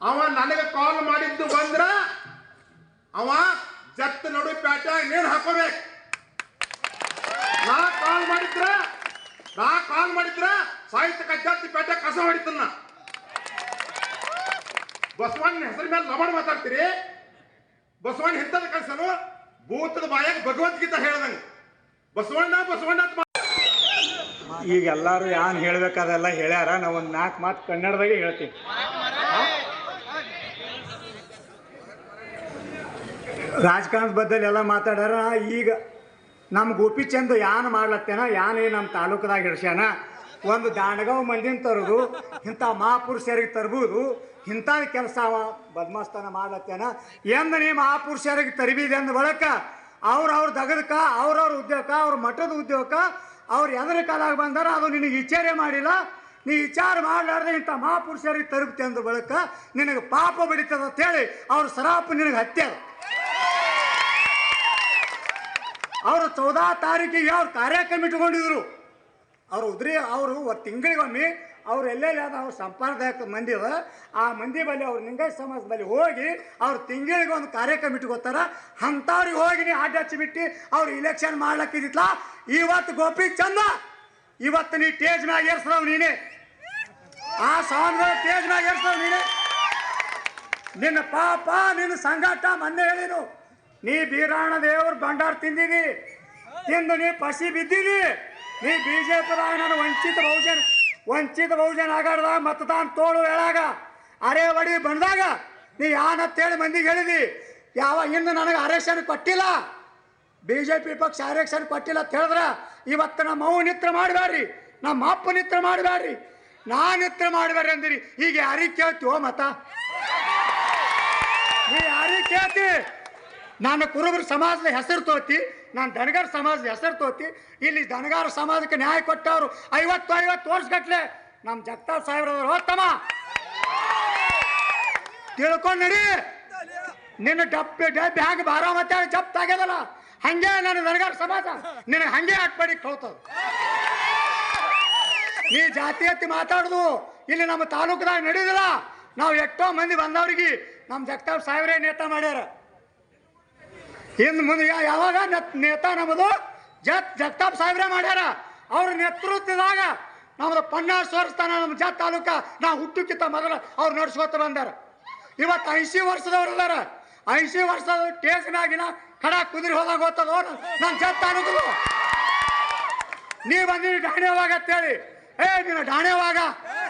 ಅವ ನನಗೆ ಕಾಲ್ ಮಾಡಿದ್ದು ಬಂದ್ರ ಅವ ಜತ್ ನಡು ಪ್ಯಾಟ್ಯಾಗ ನೀರು ಹಾಕೋಬೇಕು. ನಾ ಕಾಲ್ ಮಾಡಿದ್ರ, ನಾ ಕಾಲ್ ಮಾಡಿದ್ರ ಸಾಹಿತ್ಯ ಕಜ್ಜಾತಿ ಪ್ಯಾಟ್ಯಾಗ ಕಸ ಹೊಡಿತನ್ನ ಬಸವಣ್ಣ ಹೆಸರು ಮೇಲೆ ಲಬಡ್ ಮಾತಾಡ್ತೀರಿ? ಬಸವಣ್ಣ ಹೆಂತದ ಕಳ್ಸನು ಭೂತದ ಬಾಯಾಗ ಭಗವದ್ಗೀತಾ ಹೇಳ್ದಂಗ. ಬಸವಣ್ಣ ಬಸವಣ್ಣ ಈಗ ಎಲ್ಲರೂ ಯಾನ್ ಹೇಳ್ಬೇಕಾದೆಲ್ಲ ಹೇಳ್ಯಾರ, ನಾ ಒಂದು ನಾಲ್ಕು ಮಾತು ಕನ್ನಡದಾಗೆ ಹೇಳ್ತೀನಿ. ರಾಜಕಾರಣದ ಬದ್ದಲ್ಲಿ ಎಲ್ಲ ಮಾತಾಡ್ಯಾರ, ಈಗ ನಮ್ಮ ಗೋಪಿಚಂದ್ ಯಾನ್ ಮಾಡ್ಲತ್ತೇನ, ಯಾನೇ ನಮ್ಮ ತಾಲೂಕದಾಗ ಹಿಡ್ಸ್ಯಾನ ಒಂದು ದಾಂಡಗಾವ್ ಮಂದಿನ ತರೋದು, ಇಂಥ ಮಹಾಪುರುಷರಿಗೆ ತರ್ಬೋದು, ಇಂಥ ಕೆಲಸ ಬದ್ಮಾಸ್ತನ ಮಾಡ್ಲತ್ತೇನ? ಎಂದ ನೀ ಮಹಾಪುರುಷರಿಗೆ ತರಬೀದಿ ಅಂದ ಬಳಕ ಅವ್ರವ್ರ ದಗದಕ ಅವ್ರವ್ರ ಉದ್ಯೋಗ ಅವ್ರ ಮಠದ ಉದ್ಯೋಗ ಅವ್ರು ಎದರ ಕಾಲಾಗ ಬಂದಾರ, ಅದು ನಿನಗೆ ವಿಚಾರ ಮಾಡಿಲ್ಲ. ನೀ ವಿಚಾರ ಮಾಡಲಾರ್ದೆ ಇಂಥ ಮಹಾಪುರುಷರಿಗೆ ತರುಪ್ತಿ ಅಂದ ಬಳಕ, ನಿನಗೆ ಪಾಪ ಬಡಿತದ ಅಂತೇಳಿ ಅವ್ರ ಸರಾಪ ನಿನಗೆ ಹತ್ಯಾರ. ಅವರು ಚೌದಾ ತಾರೀಕಿಗೆ ಅವ್ರು ಕಾರ್ಯಕ್ರಮ ಇಟ್ಕೊಂಡಿದ್ರು? ಅವ್ರು ಉದ್ರಿ, ಅವರು ತಿಂಗಳಿಗೊಮ್ಮೆ ಅವ್ರು ಎಲ್ಲೆಲ್ಲಿ ಅದ ಅವ್ರ ಸಂಪ್ರದಾಯಕ ಮಂದಿ ಅದ ಆ ಮಂದಿ ಬಳಿ ಅವ್ರ ನಿಂಗೇ ಸಮಾಜ ಬಳಿ ಹೋಗಿ ಅವ್ರು ತಿಂಗಳಿಗೆ ಒಂದು ಕಾರ್ಯಕ್ರಮ ಇಟ್ಕೋತಾರ. ಅಂಥವ್ರಿಗೆ ಹೋಗಿ ನೀ ಅಡ್ಡ ಹಚ್ಚಿಬಿಟ್ಟು ಅವ್ರು ಇಲೆಕ್ಷನ್ ಮಾಡ್ಲಕ್ಕಿದಿತ್ಲ ಇವತ್ತು ಗೋಪಿ ಚಂದ, ಇವತ್ತು ನೀ ಟೇಜ್ ಮ್ಯಾಗ ಏರ್ಸ್ರವ್ ನೀನೇ. ಆ ಸ್ವಾಮಿಗಳ ಟೇಜ್ ಮ್ಯಾಗ ಏರ್ಸ್ರವ್ ನೀನೇ. ನಿನ್ನ ಪಾಪ, ನಿನ್ನ ಸಂಗಾಟ ಮೊನ್ನೆ ಹೇಳಿನು ನೀ ಬೀರಾಣ ದೇವ್ರ ಭಂಡಾರ ತಿಂದಿದಿ. ತಿಂದು ನೀ ಪಸಿ ಬಿದ್ದಿದಿ. ನೀ ಬಿಜೆಪಿ ನಾನು ವಂಚಿತ ಬಹುಜನ ವಂಚಿತ ಬಹುಜನ ಆಗಾಡ್ದ ಮತದಾನ ತೋಳು ಹೇಳಾಗ ಅರೆ ಒಡಿ ಬಂದಾಗ ನೀ ಯಾನತ್ತೇಳಿ ಮಂದಿಗೆ ಹೇಳಿದಿ. ಯಾವ ಇನ್ನು ನನಗೆ ಆರಕ್ಷಣ ಕೊಟ್ಟಿಲ್ಲ. ಬಿ ಜೆ ಪಿ ಪಕ್ಷ ಆರಕ್ಷಣ ಕೊಟ್ಟಿಲ್ಲ ಅಂತ ಹೇಳಿದ್ರೆ ಇವತ್ತು ನಮ್ಮ ಅವು ನಿತ್ರ ಮಾಡಬೇಡ್ರಿ ನಮ್ಮ ಅಪ್ಪ ನಿತ್ರ ಮಾಡಬೇಡ್ರಿ ನಾ ನಿತ್ರ ಮಾಡಬೇಡ್ರಿ ಅಂದಿರಿ. ಈಗ ಯಾರಿಗೆ ಕೇಳ್ತೀವೋ ಮತ? ನೀ ಯಾರಿಗೆ ಕೇಳ್ತಿ? ನಾನು ಕುರುಬರ ಸಮಾಜದ ಹೆಸರು ತೋತಿ, ನಾನು ದನಗಾರ ಸಮಾಜದ ಹೆಸರು ತೋತಿ, ಇಲ್ಲಿ ದನಗಾರ ಸಮಾಜಕ್ಕೆ ನ್ಯಾಯ ಕೊಟ್ಟವರು ಐವತ್ತು ಐವತ್ತು ವರ್ಷಗಟ್ಲೆ ನಮ್ಮ ಜಗತಾಪ್ ಸಾಹೇಬ್ರವ್ರು ಹೋಗ್ತಮ್ಮ ತಿಳ್ಕೊಂಡು ನಡಿ ನಿನ್ನ ಡಪ್ಪೆ ಡಬ್ಬಿ ಹಾಗೆ ಬಾರೋ ಮತ್ತೆ ಜಪ್ತ ಆಗ್ಯದಲ್ಲ? ಹಂಗೆ ನನ್ನ ದನಗಾರ ಸಮಾಜ, ನಿನಗೆ ಹಂಗೆ ಹಾಕ್ಬೇಡಿ ಕಳ್ತದ ಈ ಜಾತಿ ಎತ್ತಿ ಮಾತಾಡುದು ಇಲ್ಲಿ ನಮ್ಮ ತಾಲೂಕದಾಗ ನಡೀದಿಲ್ಲ. ನಾವು ಎಷ್ಟೋ ಮಂದಿ ಬಂದವ್ರಿಗೆ ನಮ್ಮ ಜಗತಾಪ್ ಸಾಹೇಬ್ರೇ ನೇತ ಮಾಡ್ಯಾರ. ಇನ್ನು ಮುಂದೆ ಯಾವಾಗ ನೆತ್- ನಮ್ಮದು ಜತ್ ಜಗತಾಪ್ ಸಾಹೇಬ್ರೆ ಮಾಡ್ಯಾರ. ಅವ್ರ ನೇತೃತ್ವದಾಗ ನಮ್ದು ಪನ್ನಾರ್ ವರ್ಷ ನಮ್ಮ ಜತ್ ತಾಲೂಕ. ನಾವು ಹುಟ್ಟಕ್ಕಿಂತ ಮೊದಲು ಅವ್ರು ನಡ್ಸ್ಕೊತ ಬಂದಾರ. ಇವತ್ತು ಐಸಿ ವರ್ಷದವ್ರು ಅದಾರ ಐಸಿ ವರ್ಷದ ಟೇಸ್ನಾಗಿನ ಕಡ ಕುದುರೆ ಹೋದಾಗ ಗೊತ್ತದೋ ನನ್ನ ಜತ್ ತಾಲೂಕು ನೀ ಬಂದಿರಿ ಡಾಣ್ಯವಾಗ ಅಂತೇಳಿ. ಏ, ನೀನು ಡಾಣ್ಯವಾಗ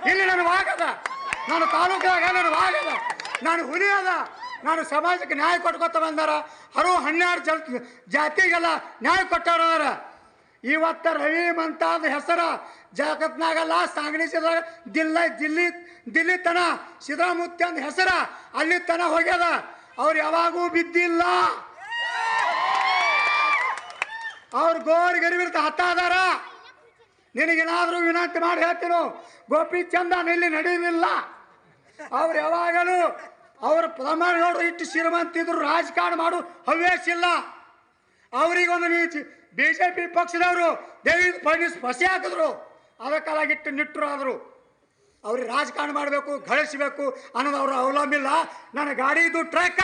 ಇಲ್ಲಿ ನನ್ನ ವಾಗದ ನಾನು ತಾಲೂಕಾಗ ನನ್ನ ವಾಗದ ನಾನು ಹುಲಿ ಅದ. ನಾನು ಸಮಾಜಕ್ಕೆ ನ್ಯಾಯ ಕೊಟ್ಕೊತ ಬಂದಾರ ಹರು ಹನ್ನೆರಡು ಜಲ್ ಜಾತಿಗೆಲ್ಲ ನ್ಯಾಯ ಕೊಟ್ಟಾರ ಇವತ್ತು ರವಿ ಮಂತಾದ ಹೆಸರ ಜಗತ್ನಾಗಲ್ಲ ಸಾಂಗಣಿ ಸಿದ್ರ ದಿಲ್ಲ, ದಿಲ್ಲಿ ದಿಲ್ಲಿ ತನ ಸಿದ್ದರಾಮೂರ್ತಿ ಅಂದ ಹೆಸರ ಅಲ್ಲಿ ತನ ಹೋಗ್ಯದ. ಅವ್ರು ಯಾವಾಗೂ ಬಿದ್ದಿಲ್ಲ. ಅವ್ರು ಗೋರ್ ಗರಿವಿರ್ತ ಹತ್ತಾದಾರ ನಿನಗೇನಾದ್ರೂ ವಿನಂತಿ ಮಾಡಿ ಹೇಳ್ತೀನೋ ಗೋಪಿ ಚಂದ ಇಲ್ಲಿ ನಡೆಯಲಿಲ್ಲ ಅವ್ರು ಯಾವಾಗಲೂ ಅವ್ರ ಪ್ರಮಾಣಗಳು ಇಟ್ಟು ಶ್ರೀಮಂತಿದ್ರು ರಾಜಕಾರಣ ಮಾಡು, ಹವ್ಯಾಸ ಇಲ್ಲ. ಅವರಿಗೊಂದು ನೀತಿ ಬಿ ಜೆ ಪಿ ಪಕ್ಷದವರು ದೇವಿ ಫಡ್ನೀಸ್ ಫಸಿ ಹಾಕಿದ್ರು. ಅದಕ್ಕಾಗಿಟ್ಟು ನಿಟ್ಟರು ಆದರು ಅವ್ರಿಗೆ ರಾಜಕಾರಣ ಮಾಡಬೇಕು, ಗಳಿಸಬೇಕು ಅನ್ನೋದು ಅವ್ರ ಅವಲಂಬಿಲ್ಲ ನನ್ನ ಗಾಡಿ ಇದು ಟ್ರಕ್ಕ.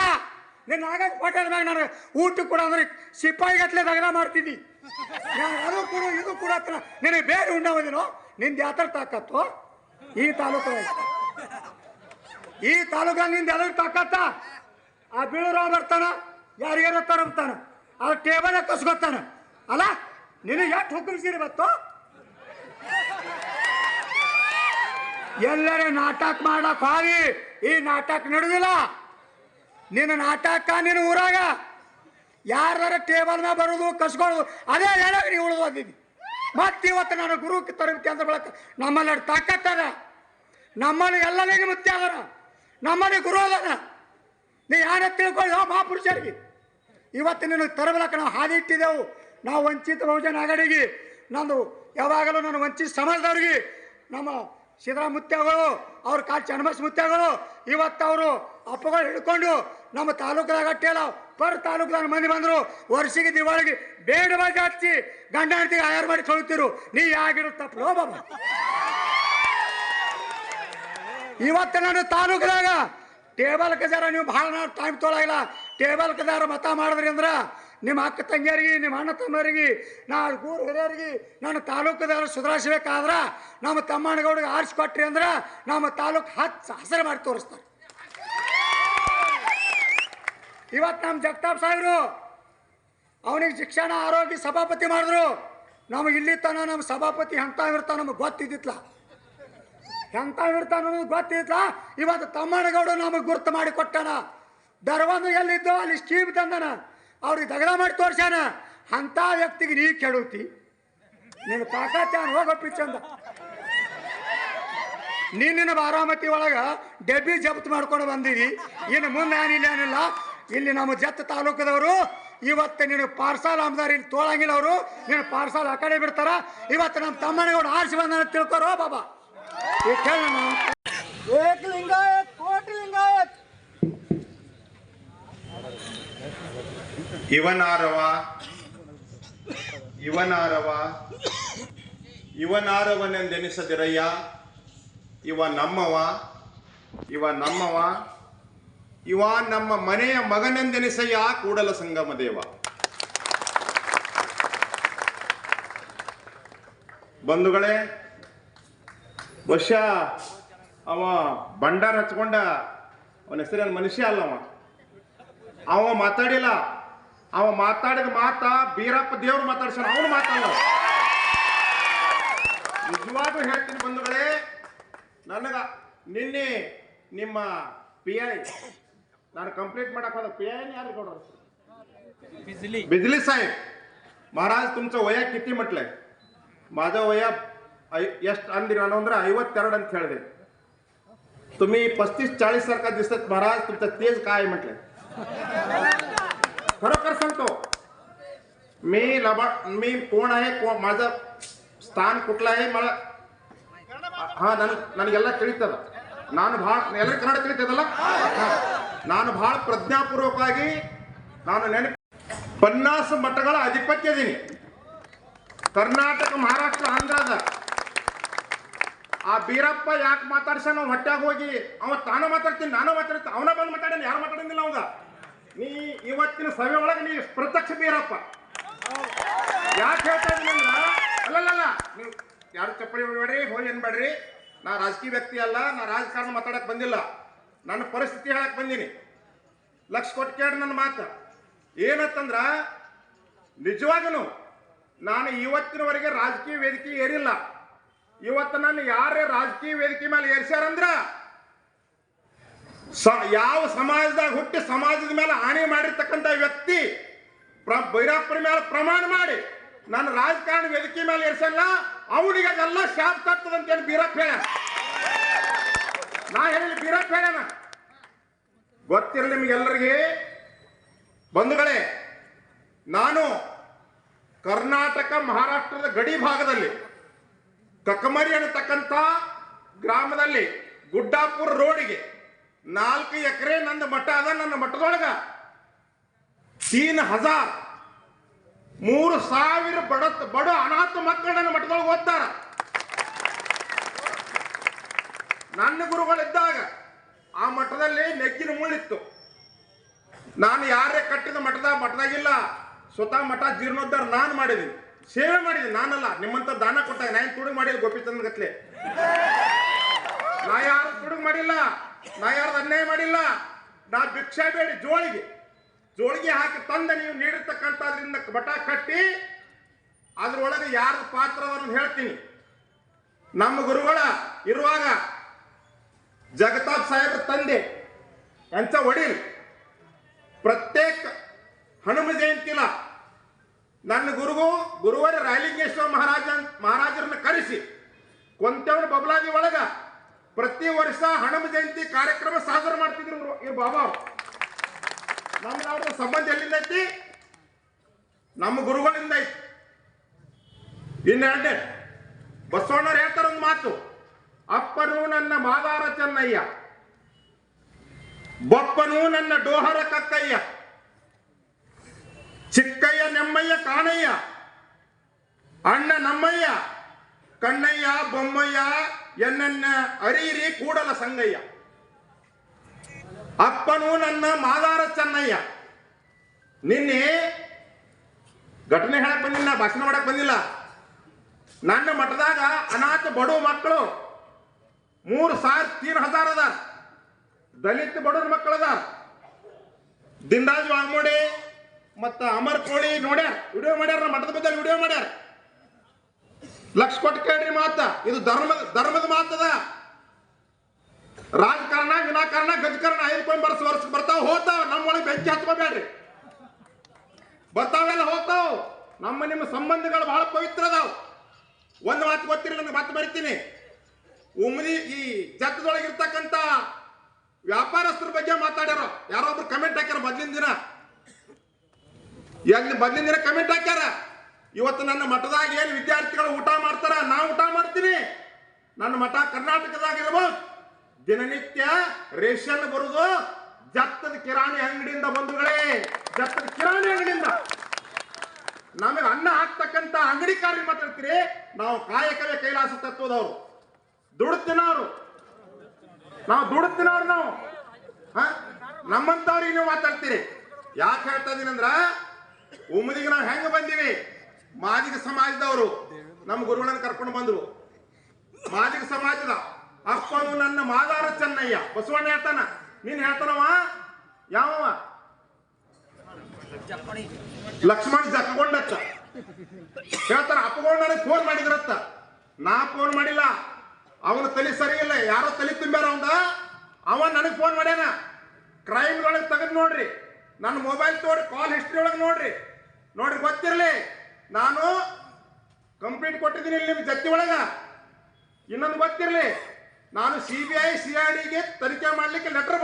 ನಿನ್ನ ಆಗಾಗ ಪಟ್ಟದ ಮ್ಯಾಗ ನನಗೆ ಊಟ ಕೂಡ ಅಂದ್ರೆ ಸಿಪಾಯಿ ಗಟ್ಲೆ ದಗನ ಮಾಡ್ತಿದ್ದಿ. ನಾನು ಅದು ಕೂಡ, ಇದು ಕೂಡ ನಿನಗೆ ಬೇರೆ ಉಂಡವದಿನೋ ನಿಂದು ಯಾತ್ರ ತಾಕತ್ತು? ಈ ತಾಲೂಕು ಈ ತಾಲೂಕಾಗ ನಿಂದ ಎಲ್ಲರೂ ತಾಕತ್ತ? ಆ ಬೀಳರಾವ್ ಬರ್ತಾನ ಯಾರಿಗಾರ ತರಬ್ತಾನ ಆ ಟೇಬಲ್ ಕಸ್ಕೊತಾನ. ಅಲ್ಲ, ನಿನಗೆ ಎಷ್ಟು ಹುಕುಮ್ಸಿರಿ ಬತ್ತು ಎಲ್ಲರ ನಾಟಕ ಮಾಡಕ್ ಹಾವಿ ಈ ನಾಟಕ ನಡೆದಿಲ್ಲ. ನಿನ್ನ ನಾಟಕ ನಿನ್ನ ಊರಾಗ. ಯಾರ್ದಾರ ಟೇಬಲ್ ಮ್ಯಾಗ ಬರೋದು ಕಸ್ಕೊಳ್ಳೋದು ಅದೇ ಹೇಳಕ್ ನೀವು ಉಳಿದು ಬಂದಿದ್ದಿ ಮತ್ತೆ ಇವತ್ತು ನಾನು ಗುರು ತರಬೇತಿ ಅಂದ್ರೆ ಬಳಕ ನಮ್ಮಲ್ಲಿ ತಾಕತ್ತದ ನಮ್ಮಲ್ಲಿ ಎಲ್ಲರಿಗೂ ಅದರ. ನಮ್ಮಲ್ಲಿ ಗುರು ಅದಾನ. ನೀ ಯಾರ ತಿಳ್ಕೊಳ್ಳಿ ಮಹಾಪುರುಷರಿಗೆ. ಇವತ್ತು ನಿನ್ನ ತರಬಲಕ್ಕೆ ನಾವು ಹಾದಿ ಇಟ್ಟಿದ್ದೆವು. ನಾವು ವಂಚಿತ ಬಹುಜನ ಆಗಡಿಗೆ. ನಂದು ಯಾವಾಗಲೂ ನಾನು ವಂಚಿತ ಸಮಾಜದವ್ರಿಗೆ, ನಮ್ಮ ಸಿದ್ದರಾಮುತ್ಯಗಳು, ಅವ್ರ ಕಾಲ್ ಚನ್ಮಸ್ ಮುತ್ಯಗಳು ಇವತ್ತು ಅವರು ಅಪ್ಪಗಳು ಹಿಡ್ಕೊಂಡು ನಮ್ಮ ತಾಲೂಕದಾಗ ಅಟ್ಟಿಯಲ್ಲ ಪರ್ ತಾಲೂಕದಾಗ ಮಂದಿ ಬಂದರು, ವರ್ಷಿಗೆ ದಿವಾಳಿಗೆ ಬೇಡ ಬಾಜಿ ಹಚ್ಚಿ ಗಂಡ ಹೆಂಡತಿಗೆ ಆಯಾರು ಮಾಡಿ ಕಳುತ್ತಿರು ನೀ ಯಾಗಿರುತ್ತಪ್ಪ ತಪ್ಪು ಬಾಬಾ ಇವತ್ತು ನಾನು ತಾಲೂಕದಾಗ ಟೇಬಲ್ ಕಜಾರ ನೀವು ಭಾಳ ಟೈಮ್ ತೊಳಗಿಲ್ಲ. ಟೇಬಲ್ ಕಜಾರ ಮತ ಮಾಡಿದ್ರಿ ಅಂದ್ರೆ ನಿಮ್ಮ ಅಕ್ಕ ತಂಗಿಯರಿಗೆ, ನಿಮ್ಮ ಅಣ್ಣ ತಮ್ಮರಿಗೆ, ನಾ ಊರು ಹಿರಿಯರಿಗೆ, ನನ್ನ ತಾಲೂಕದವ್ರು ಸುಧಾರಿಸ್ಬೇಕಾದ್ರೆ ನಮ್ಮ ತಮ್ಮಣ್ಣಗೌಡಿಗೆ ಆರಿಸ್ಕೊಟ್ರಿ ಅಂದ್ರೆ ನಮ್ಮ ತಾಲೂಕು ಹತ್ತು ಹಸಿರು ಮಾಡಿ ತೋರಿಸ್ತಾರೆ. ಇವತ್ತು ನಮ್ಮ ಜಗತಾಪ್ ಸಾಹೇಬರು ಅವನಿಗೆ ಶಿಕ್ಷಣ, ಆರೋಗ್ಯ ಸಭಾಪತಿ ಮಾಡಿದ್ರು. ನಮಗೆ ಇಲ್ಲಿ ತನ ನಮ್ಮ ಸಭಾಪತಿ ಹಂತ ಇರ್ತಾನ ನಮಗೆ ಗೊತ್ತಿದ್ದಿತ್ಲ. ಎಂತ ಇರ್ತಾನ ಗೊತ್ತಿಲ್ಲ. ಇವತ್ತು ತಮ್ಮಣ್ಣಗೌಡ ನಮಗೆ ಗುರ್ತು ಮಾಡಿ ಕೊಟ್ಟಾನ. ದರ್ವಾನು ಎಲ್ಲಿದ್ದೋ ಅಲ್ಲಿ ಸ್ಕೀಮ್ ತಂದನ. ಅವ್ರಿಗೆ ದಗಡ ಮಾಡಿ ತೋರ್ಸ್ಯಾನ. ಅಂಥ ವ್ಯಕ್ತಿಗೆ ನೀ ಕೆಡುತ್ತಿ ನಿನ್ನ ತಾಕತ್ ಯಾನ್ ಹೋಗಪ್ಪಿ ಚಂದ ನಿನ್ನ ಬಾರಾಮತಿ ಒಳಗ ಡೆಬ್ಬಿ ಜಪ್ತು ಮಾಡ್ಕೊಂಡು ಬಂದಿರಿ ಇನ್ನು ಮುಂದೆ ಏನಿಲ್ಲ ಏನಿಲ್ಲ. ಇಲ್ಲಿ ನಮ್ಮ ಜತ್ ತಾಲೂಕದವರು, ಇವತ್ತು ನೀನು ಪಾರ್ಸಲ್ ಇಲ್ಲಿ ತೋಳಂಗಿಲ್ಲ ಅವರು. ನೀನು ಪಾರ್ಸಲ್ ಆ ಕಡೆ ಬಿಡ್ತಾರ. ಇವತ್ತು ನಮ್ಮ ತಮ್ಮನಿಗೋಡು ಆರಿಸಿ ಬಂದ ತಿಳ್ಕೊರೋ ಬಾಬಾ. ನಾನು एक लिंगायत कोट लिंगायत ಇವನಾರವ ಇವನಾರವ ಇವನಾರವನೆಂದೆನಿಸದಿರಯ್ಯ ಇವ ನಮ್ಮವ ಇವ ನಮ್ಮವ ಇವ ನಮ್ಮ ಮನೆಯ ಮಗನೆಂದೆನಿಸಯ್ಯ ಕೂಡಲ ಸಂಗಮ ದೇವ ಬಂಧುಗಳೇ ಬಹುಶಃ ಅವ ಬಂಡಾರ ಹಚ್ಕೊಂಡ ಅವನ ಹೆಸರೇನು ಮನುಷ್ಯ ಅಲ್ಲವ ಅವ ಮಾತಾಡಿಲ್ಲ ಅವ ಮಾತಾಡಿದ ಮಾತ ಬೀರಪ್ಪ ದೇವ್ರು ಮಾತಾಡ್ಸಾನ ಅವನು ಮಾತಾಡಲ್ಲ ನಿಜವಾಗ್ಲೂ ಹೇಳ್ತೀನಿ ಬಂಧುಗಳೇ ನನಗ ನಿನ್ನೆ ನಿಮ್ಮ ಪಿ ಐ ನಾನು ಕಂಪ್ಲೀಟ್ ಮಾಡಕ್ ಹೋದ पी आय यार कोण बिजली बिजली साहेब महाराज तुमचं वया किती म्हटलंय माझं वया ऐ ಎಷ್ಟು ಅಂದಿರಿ ನಾನು ಅಂದ್ರೆ ಐವತ್ತೆರಡು ಅಂತ ಹೇಳಿದೆ तुम्ही पस्तीस चाळीस सारखा दिसत महाराज तुमचं तेज काय म्हटलंय खरोखर सांगतो मी लबा मी कोण आहे को माझं ಸ್ಥಾನ ಕುಟ್ಲ आहे मला ಹಾ ನನ್ ನನಗೆಲ್ಲ ತಿಳಿತದ ನಾನು ಭಾಳ ಎಲ್ಲ ಕನ್ನಡ ತಿಳಿತದಲ್ಲ ಹಾ. ನಾನು ಭಾಳ ಪ್ರಜ್ಞಾಪೂರ್ವಕವಾಗಿ ನಾನು ನೆನಪು ಪನ್ನಾಸ ಮಠಗಳ ಅಧಿಪತ್ಯ ಇದೀನಿ ಕರ್ನಾಟಕ ಮಹಾರಾಷ್ಟ್ರ ಆಂಧ್ರದ ಆ ಬೀರಪ್ಪ ಯಾಕೆ ಮಾತಾಡ್ಸ ನಾವು ಹೊಟ್ಟೆಗೆ ಹೋಗಿ ಅವ ತಾನು ಮಾತಾಡ್ತೀನಿ, ನಾನು ಮಾತಾಡ್ತೀನಿ, ಅವನ ಬಂದು ಮಾತಾಡೋಣ ಯಾರು ಮಾತಾಡಿಲ್ಲ ಅವಾಗ? ನೀ ಇವತ್ತಿನ ಸಭೆ ಒಳಗೆ ನೀ ಪ್ರತ್ಯಕ್ಷ ಬೀರಪ್ಪ. ಯಾಕೆ ಹೇಳ್ತಾ ಇದ್ದೀನಿ ಅಲ್ಲಲ್ಲ ನೀವು ಯಾರು ಚಪ್ಪಲಿ ಬೇಡ್ರಿ ಹೋಗಿ ಅನ್ಬೇಡ್ರಿ. ನಾ ರಾಜಕೀಯ ವ್ಯಕ್ತಿ ಅಲ್ಲ, ನಾ ರಾಜಕಾರಣ ಮಾತಾಡಕ್ಕೆ ಬಂದಿಲ್ಲ. ನನ್ನ ಪರಿಸ್ಥಿತಿ ಹೇಳಕ್ಕೆ ಬಂದೀನಿ. ಲಕ್ಷ ಕೊಟ್ಟು ಕೇಳಿ ನನ್ನ ಮಾತು. ಏನತ್ತಂದ್ರ ನಿಜವಾಗನು ನಾನು ಇವತ್ತಿನವರೆಗೆ ರಾಜಕೀಯ ವೇದಿಕೆ ಏರಿಲ್ಲ. ಇವತ್ತು ನನ್ನ ಯಾರೇ ರಾಜಕೀಯ ವೇದಿಕೆ ಮೇಲೆ ಏರ್ಸ್ಯಾರಂದ್ರ ಯಾವ ಸಮಾಜದಾಗ ಹುಟ್ಟಿ ಸಮಾಜದ ಮೇಲೆ ಹಾನಿ ಮಾಡಿರ್ತಕ್ಕಂಥ ವ್ಯಕ್ತಿ ಪ್ರ ಭೈರಪ್ಪನ ಮೇಲೆ ಪ್ರಮಾಣ ಮಾಡಿ ನನ್ನ ರಾಜಕಾರಣ ವೇದಿಕೆ ಮೇಲೆ ಏರ್ಸಲ್ಲ ಅವನಿಗೆ ಅದೆಲ್ಲ ಶಾಪ್ ತರ್ತದಂತ ಹೇಳಿ ಬೀರಪ್ಪ ಹೇಳ ನಾ ಹೇಳಿ ಬೀರಪ್ಪ ಹೇಳಣ ಗೊತ್ತಿರಲಿ ನಿಮಗೆಲ್ಲರಿಗೆ ಬಂಧುಗಳೇ, ನಾನು ಕರ್ನಾಟಕ ಮಹಾರಾಷ್ಟ್ರದ ಗಡಿ ಭಾಗದಲ್ಲಿ ಕಕ್ಕಮರಿ ಅನ್ನತಕ್ಕಂಥ ಗ್ರಾಮದಲ್ಲಿ ಗುಡ್ಡಾಪುರ ರೋಡಿಗೆ ನಾಲ್ಕು ಎಕರೆ ನಂದು ಮಠ ಅದ, ನನ್ನ ಮಠದೊಳಗ. ತೀನ್ ಹಜಾರ್. ಮೂರು ಸಾವಿರ ಬಡ ಬಡ ಅನಾಥ ಮಕ್ಕಳು ನನ್ನ ಮಠದೊಳಗೆ ಓದ್ತಾರ. ನನ್ನ ಗುರುಗಳಿದ್ದಾಗ ಆ ಮಠದಲ್ಲಿ ನೆಗ್ಗಿನ ಮುಳ್ಳಿತ್ತು ನಾನು ಯಾರೇ ಕಟ್ಟಿದ ಮಠದ, ಮಠದಾಗಿಲ್ಲ, ಸ್ವತಃ ಮಠ ಜೀರ್ಣೋದ್ಧಾರ ನಾನು ಮಾಡಿದ್ದೀನಿ ಸೇವೆ ಮಾಡಿದೆ, ನಾನಲ್ಲ. ನಿಮ್ಮಂತ ದಾನ ಕೊಟ್ಟಾಗ ನಾನು ತುಡುಗ್ ಮಾಡಿಲ್ಲ ಗೋಪಿಚಂದ್ ಗತ್ಲೆ ನಾ ಯಾರು ತುಡುಗ್ ಮಾಡಿಲ್ಲ? ನಾ ಯಾರ್ದು ಅನ್ಯಾಯ ಮಾಡಿಲ್ಲ? ನಾ ಭಿಕ್ಷೆ ಬೇಡಿ ಜೋಳಿಗೆ. ಜೋಳಿಗೆ ಹಾಕಿ ತಂದ ನೀವು ನೀಡಿರ್ತಕ್ಕಂಥದ್ರಿಂದ ಬಟ ಕಟ್ಟಿ, ಅದ್ರೊಳಗೆ ಯಾರ್ದು ಪಾತ್ರವನ್ನು ಹೇಳ್ತೀನಿ. ನಮ್ಮ ಗುರುಗಳ ಇರುವಾಗ ಜಗತಾಪ್ ಸಾಹೇಬ್ರ ತಂದೆ, ಎಂಥ ಒಡಿಲ್ ಪ್ರತ್ಯೇಕ ಹನುಮ ಜಯಂತಿಲ ನನ್ನ ಗುರುಗು ಗುರುವರ ರಾಯಲಿಂಗೇಶ್ವರ ಮಹಾರಾಜ ಮಹಾರಾಜರನ್ನ ಕರೆಸಿ ಕೊಂತೆವನ ಬಬಲಾದಿ ಒಳಗ ಪ್ರತಿ ವರ್ಷ ಹಣಮ ಜಯಂತಿ ಕಾರ್ಯಕ್ರಮ ಸಾಧನೆ ಮಾಡ್ತಿದ್ರು ಇವ್ರು. ಬಾಬಾ ಅವ್ರು. ಅವ್ರ ಸಂಬಂಧ ಎಲ್ಲಿಂದ ಐತಿ? ನಮ್ಮ ಗುರುಗಳಿಂದ ಐತಿ. ಇನ್ನೆರಡನೇ ಬಸವಣ್ಣವ್ರು ಹೇಳ್ತಾರ ಮಾತು, ಅಪ್ಪನು ನನ್ನ ಮಾದಾರ ಚೆನ್ನಯ್ಯ, ಬಪ್ಪನು ನನ್ನ ಡೋಹರ ಕಕ್ಕಯ್ಯ. ಚಿಕ್ಕಯ್ಯ ನೆಮ್ಮಯ್ಯ ಕಾಣಯ್ಯ. ಅಣ್ಣ ನಮ್ಮಯ್ಯ, ಕಣ್ಣಯ್ಯ, ಬೊಮ್ಮಯ್ಯ, ಎನ್ನನ್ನ ಅರಿಯಿರಿ ಕೂಡಲ ಸಂಗಯ್ಯ. ಅಪ್ಪನು ನನ್ನ ಮಾದಾರ ಚೆನ್ನಯ್ಯ. ನಿನ್ನೆ ಘಟನೆ ಹೇಳಕ್ ಬಂದಿಲ್ಲ, ಭಾಷಣ ಮಾಡಕ್ ಬಂದಿಲ್ಲ. ನನ್ನ ಮಠದಾಗ ಅನಾಥ ಬಡವ ಮಕ್ಕಳು ಮೂರು ಸಾವಿರ ತೀನ್ ಹಜಾರ್ ಅದಾರ. ದಲಿತ ಬಡವ್ರ ಮಕ್ಕಳು ದಿಂದಾಜ್ ವಾಗ್ಮೋಡಿ ಮತ್ತ ಅಮರ್ ಕೋಳಿ ನೋಡ್ಯಾರ, ವಿಡಿಯೋ ಮಾಡ್ಯಾರ ಮಠದ ಬದ್ದಲ್ಲಿ ವಿಡಿಯೋ ಮಾಡ್ಯಾರ. ಲಕ್ಷ ಕೊಟ್ಟು ಕೇಳ್ರಿ ಮಾತ, ಇದು ಧರ್ಮದ ಧರ್ಮದ ಮಾತದ ರಾಜಕಾರಣ, ವಿನಾಕಾರಣ, ಗಜಕಾರಣ ಐದ್ಕೊಂಡು ಬರ್ಸ, ವರ್ಷ ಬರ್ತಾವ ಹೋತಾವ ನಮ್ಮ ಒಳಗೆ ಬೆಂಕಿ ಹಚ್ಕೋಬೇಡ್ರಿ. ಬರ್ತಾವೆಲ್ಲ ಹೋಗ್ತಾವ. ನಮ್ಮ ನಿಮ್ಮ ಸಂಬಂಧಗಳು ಬಹಳ ಪವಿತ್ರ ಅದಾವ. ಒಂದು ಮಾತು ಗೊತ್ತಿರಲಿ ನನಗೆ ಮಾತು ಬರಿತೀನಿ. ಉಮ್ದಿ ಈ ಜತ್ತದೊಳಗಿರ್ತಕ್ಕಂಥ ವ್ಯಾಪಾರಸ್ಥರ ಬಗ್ಗೆ ಮಾತಾಡ್ಯಾರ. ಯಾರೋ ಒಬ್ರು ಕಮೆಂಟ್ ಹಾಕ್ಯಾರ, ಮೊದ್ಲಿನ ದಿನ. ಎಲ್ಲಿ ಬಂದಿನ ದಿನ ಕಮೆಂಟ್ ಹಾಕ್ಯಾರ? ಇವತ್ತು ನನ್ನ ಮಠದಾಗ ಏನು ವಿದ್ಯಾರ್ಥಿಗಳು ಊಟ ಮಾಡ್ತಾರ? ನಾ ಊಟ ಮಾಡ್ತೀನಿ. ನನ್ನ ಮಠ ಕರ್ನಾಟಕದಾಗ ಇರ್ಬೋದು ದಿನನಿತ್ಯ ರೇಷನ್ ಬರುದು. ಜತ್ತದ ಕಿರಾಣಿ ಅಂಗಡಿಯಿಂದ ಬಂಧುಗಳೇ, ಜತ್ತದ ಕಿರಾಣಿ ಅಂಗಡಿಯಿಂದ. ನಮಗೆ ಅನ್ನ ಹಾಕ್ತಕ್ಕಂತ ಅಂಗಡಿಕಾರರಿಗೆ ಮಾತಾಡ್ತೀರಿ ನಾವು ಕಾಯಕವೇ ಕೈಲಾಸ ತತ್ವದವರು. ದುಡುತ್ತಿನವರು ನಾವು ದುಡುತ್ತಿನವ್ರು ನಾವು. ಹ? ನಮ್ಮಂತವ್ರಿಗೆ ನೀವು ಮಾತಾಡ್ತೀರಿ. ಯಾಕೆ ಹೇಳ್ತಾ ಇದೀನಿ ಅಂದ್ರ ಉಮ್ಮದಿಗೆ ನಾವು ಹೆಂಗ ಬಂದಿವಿ? ಮಾದಿಗ ಸಮಾಜದವರು, ನಮ್ಮ ಗುರುಗಳನ್ನ ಕರ್ಕೊಂಡು ಬಂದ್ರು. ಮಾದಿಗ ಸಮಾಜದ, ಅಪ್ಪನು ನನ್ನ ಮಾದಾರ ಚೆನ್ನಯ್ಯ. ಬಸವಣ್ಣ ಹೇಳ್ತಾನ, ನೀನ್ ಹೇಳ್ತಾನವ ಯಾವವ ಲಕ್ಷ್ಮಣ್ ಜಕ್ಕೊಂಡತ್ತ ಹೇಳ್ತಾರ ಅಪ್ಪಗಳು ನನಗೆ ಫೋನ್ ಮಾಡಿದ್ರತ್ತ. ನಾ ಫೋನ್ ಮಾಡಿಲ್ಲ. ಅವನ ತಲೆ ಸರಿ ಇಲ್ಲ. ಯಾರೋ ತಲೆ ತುಂಬ್ಯಾರ ಅವಂದ ಅವ ನನಗೆ ಫೋನ್ ಮಾಡ್ಯಾನ. ಕ್ರೈಮ್ ಒಳಗೆ ತೆಗೆದು ನೋಡ್ರಿ. ನನ್ನ ಮೊಬೈಲ್ ತೋರಿ ಕಾಲ್ ಹಿಸ್ಟ್ರಿ ಒಳಗೆ ನೋಡ್ರಿ. ನೋಡ್ರಿ, ಗೊತ್ತಿರಲಿ. ನಾನು ಕಂಪ್ಲೇಂಟ್ ಕೊಟ್ಟಿದ್ದೀನಿ ಇಲ್ಲಿ ನಿಮ್ಮ ಜತ್ತಿ ಒಳಗ. ಇನ್ನೊಂದು ಗೊತ್ತಿರಲಿ. ನಾನು C B I C R ಡಿಗೆ ತನಿಖೆ ಮಾಡಲಿಕ್ಕೆ ಲೆಟರ್